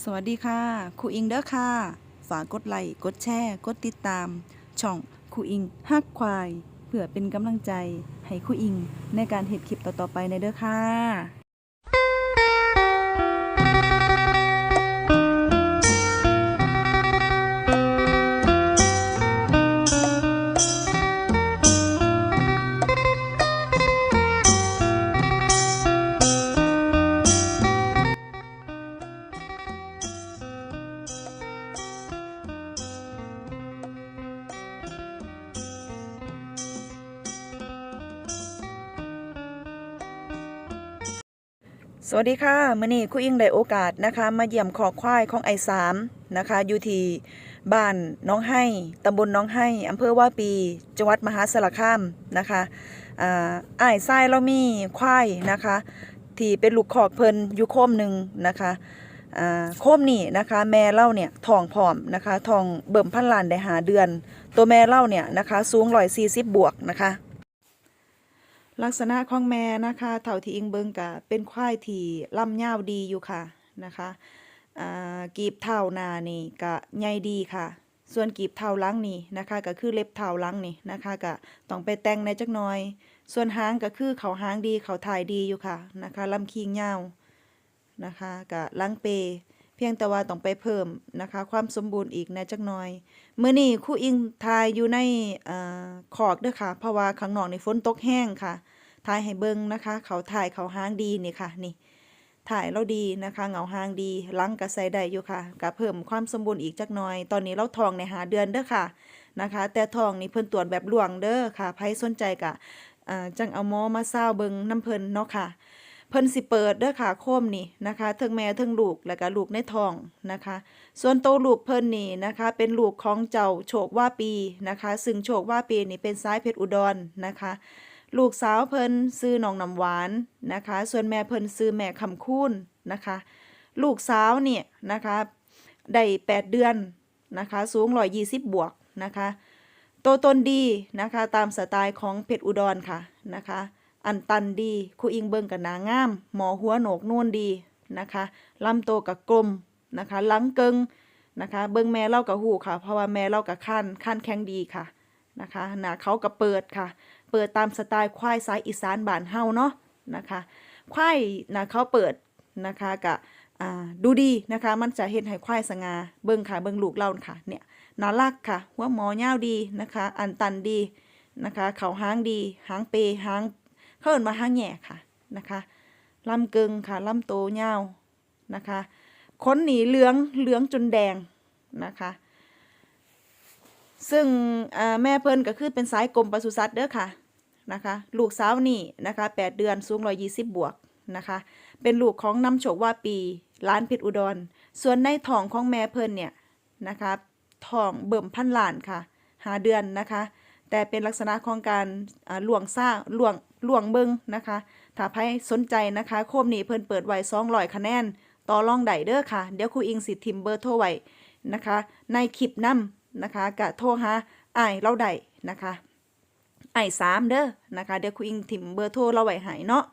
สวัสดีค่ะครูอิงเด้อค่ะ ฝากกดไลค์กดแชร์กดติดตาม ช่องครูอิงฮักควาย เพื่อเป็นกำลังใจให้ครูอิงในการเห็ดคลิปต่อๆไปในเด้อค่ะ สวัสดีค่ะมื่อนี้ครูอิงได้โอกาสนะคะ มาเยี่ยมคอควายของไอสามนะคะอยู่ที่บ้านน้องให้ตำบลน้องให้อำเภอว่าปีจังหวัดมหาสารคามนะคะอ่าอ้ายทรายเรามีควายนะคะ ที่เป็นลูกคอกเพิ่นอยู่โคมหนึ่งนะคะอ่าโคมนี่นะคะ แม่เล่าเนี่ยทองผอมนะคะทองเบิ่มพันลานได้หาเดือน ตัวแม่เล่าเนี่ยนะคะ สูงร้อยสี่สิบบวกนะคะ ลักษณะของแม่นะคะเท่าที่อิงเบิงกะเป็นควายที่ลำยาวดีอยู่ค่ะนะคะกีบเท้านานี่กะใหญ่ดีค่ะ ส่วนกีบเท้าลังนี่นะคะก็คือเล็บเท้าลังนี่นะคะก็ต้องไปแต่งในจักหน่อย ส่วนหางก็คือเขาหางดีเขาถ่ายดีอยู่ค่ะนะคะลำคิงยาวนะคะกะลังเป เพียงแต่ว่าต้องไปเพิ่มนะคะ ความสมบูรณ์อีกในจักหน่อย มื้อนี้ครูอิงทายอยู่ในเอ่อขอกเด้อค่ะ เพราะว่าข้างนอกนี่ฝนตกแห้งค่ะทายให้เบิ่งนะคะ เขาถ่ายเขาหางดีนี่ค่ะนี่ถ่ายเราดีนะคะเหงาหางดีลังก็ใส่ได้อยู่ค่ะก็เพิ่มความสมบูรณ์อีกจักหน่อย ตอนนี้เราทองในหาเดือนเด้อค่ะนะคะ แต่ทองนี่เพิ่นตรวจแบบลวงเด้อค่ะไผสนใจก็อ่าจังเอาหมอมาซาเบิงน้ำเพิ่นเนาะค่ะ เพิ่นสิเปิดเด้อค่ะโคมนี่นะคะทั้งแม่ทั้งลูกแล้วก็ลูกในท้องนะคะ ส่วนโตลูกเพิ่นนี่นะคะ เป็นลูกของเจ้าโชคว่าปีนะคะ ซึ่งโชคว่าปีนี่เป็นสายเพชรอุดรนะคะ ลูกสาวเพิ่นซื้อน้องน้ำหวานนะคะ ส่วนแม่เพิ่นซื้อแม่คำคูณนะคะ ลูกสาวเนี่ยนะคะได้แปดเดือนนะคะ สูงร้อยยี่สิบบวกนะคะ โตวตนดีนะคะ ตามสไตล์ของเพชรอุดรค่ะนะคะ อันตันดีคูอิงเบิงกับนางาม หมอหัวโหนกนุ่นดีนะคะลำโตกับกลมนะคะหลังเกิงนะคะ เบิงแม่เล่ากับหูค่ะ เพราะว่าแม่เล่ากับขั้นขั้นแข็งดีค่ะนะคะหนาเขากับเปิดค่ะ เปิดตามสไตล์ควายสายอีสานบานเฮาเนาะนะคะควายหนะเขาเปิดนะคะกะอ่าดูดีนะคะ มันจะเห็นให้ควายสงาเบิงค่ะเบิงลูกเล่าค่ะเนี่ยน่ารักค่ะ หัวหมอยาดีนะคะ อันตันดีนะคะ เขาหางดี หางเปหาง เขาเอิ้นมาหางแหย่ค่ะนะคะลำเกิงค่ะลำโตยาวนะคะขนหนีเหลืองเหลืองจนแดงนะคะ ซึ่งแม่เพิ่นก็คือเป็นสายกรมปศุสัตว์เด้อค่ะนะคะลูกสาวนี่นะคะแปดเดือนสูงร้อยยี่สิบบวกนะคะเป็นลูกของน้ำโชคว่าปีล้านเพชรอุดร ส่วนในท้องของแม่เพิ่นเนี่ยนะคะท้องเบิ่มพันล้านค่ะหาเดือนนะคะ แต่เป็นลักษณะของการอ่าหลวงซ่าหลวง ลวงเบิงนะคะ ถ้าใครสนใจนะคะ โคมนี้เพิ่นเปิดไว้200คะแนน ต่อรองได้เด้อค่ะ เดี๋ยวครูอิงสิทิมเบอร์โทรไว้นะคะ ในคลิปนํนะคะกะโทรหาอ้ายเราได้นะคะไอ้สามเด้อนะคะ เดี๋ยวครูอิงทิมเบอร์โทรเราไว้ให้เนาะ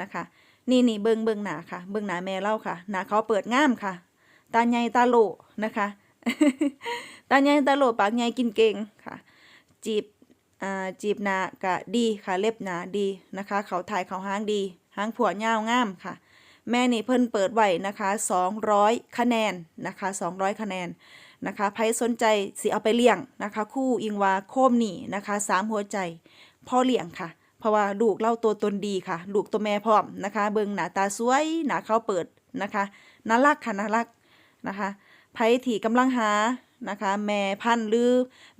นะคะนี่นี่เบิงเบิงหนาค่ะ เบิงหนาแม่เล่าค่ะหนาเขาเปิดง่ามค่ะ ตาใหญ่ตาโลนะคะ ตาใหญ่ตาโลปากใหญ่กินเก่งค่ะ จีบ จีบหนากะดีค่ะเล็บหนาดีนะคะ เขาถ่ายเขาห้างดีห้างผัวยาวงามค่ะ แม่นี่เพิ่นเปิดไว้นะคะ 200 คะแนนนะคะ 200 คะแนนนะคะใครสนใจสิเอาไปเลี้ยงนะคะ คู่อิงวาโคมนี่นะคะสามหัวใจพ่อเลี้ยงค่ะ เพราะว่าลูกเล่าตัวตนดีค่ะ ลูกตัวแม่พร้อมนะคะ เบิงหนาตาสวยหนาเขาเปิดนะคะน่ารักค่ะน่ารักนะคะไผที่กำลังหา นะคะ แม่พันธุ์หรือ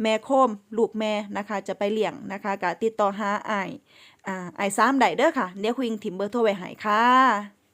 แม่โคมลูกแม่นะคะจะไปเลี้ยงนะคะก็ติดต่อหาไอ้ายอ่าอ้ายสามได้เด้อค่ะเดี๋ยวคุยงถิ่มเบอร์โทรไว้ให้ค่ะ